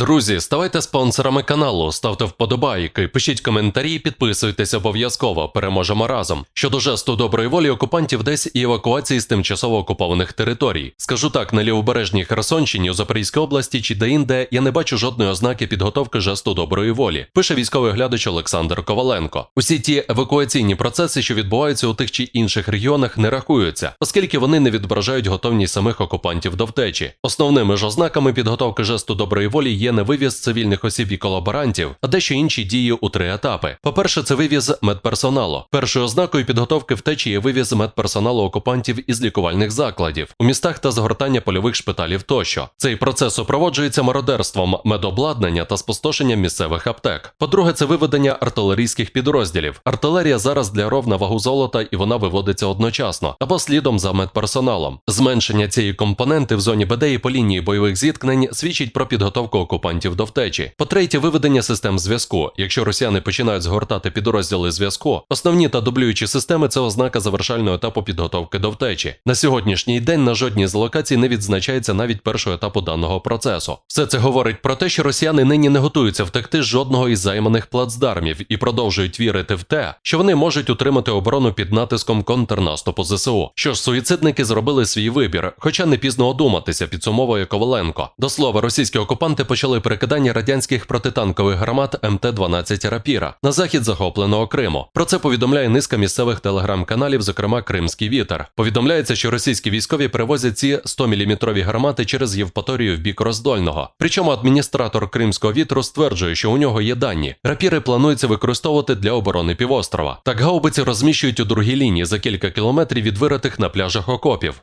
Друзі, ставайте спонсорами каналу, ставте вподобайки, пишіть коментарі, підписуйтесь обов'язково. Переможемо разом. Щодо жесту доброї волі окупантів десь і евакуації з тимчасово окупованих територій. Скажу так, на лівобережній Херсонщині у Запорізькій області чи де-інде я не бачу жодної ознаки підготовки жесту доброї волі. Пише військовий глядач Олександр Коваленко. Усі ті евакуаційні процеси, що відбуваються у тих чи інших регіонах, не рахуються, оскільки вони не відображають готовність самих окупантів до втечі. Основними ж ознаками підготовки жесту доброї волі є не вивіз цивільних осіб і колаборантів, а дещо інші дії у три етапи. По-перше, це вивіз медперсоналу. Першою ознакою підготовки втечі є вивіз медперсоналу окупантів із лікувальних закладів у містах та згортання польових шпиталів тощо. Цей процес супроводжується мародерством медобладнання та спустошенням місцевих аптек. По-друге, це виведення артилерійських підрозділів. Артилерія зараз для ров на вагу золота і вона виводиться одночасно або слідом за медперсоналом. Зменшення цієї компоненти в зоні БД і по лінії бойових зіткнень свідчить про підготовку окупантів до втечі. По-третє, виведення систем зв'язку. Якщо росіяни починають згортати підрозділи зв'язку, основні та дублюючі системи це ознака завершального етапу підготовки до втечі. На сьогоднішній день на жодній з локацій не відзначається навіть першого етапу даного процесу. Все це говорить про те, що росіяни нині не готуються втекти з жодного із займаних плацдармів і продовжують вірити в те, що вони можуть утримати оборону під натиском контрнаступу ЗСУ. Що ж, суїцидники зробили свій вибір, хоча не пізно одуматися, підсумовує Коваленко. До слова, російські окупанти почали перекидання радянських протитанкових гармат МТ-12 Рапіра на захід захопленого Криму. Про це повідомляє низка місцевих телеграм-каналів, зокрема Кримський вітер. Повідомляється, що російські військові перевозять ці 100-мм гармати через Євпаторію в бік Роздольного. Причому адміністратор Кримського вітру стверджує, що у нього є дані. Рапіри планується використовувати для оборони півострова. Так гаубиці розміщують у другій лінії за кілька кілометрів від виритих на пляжах окопів.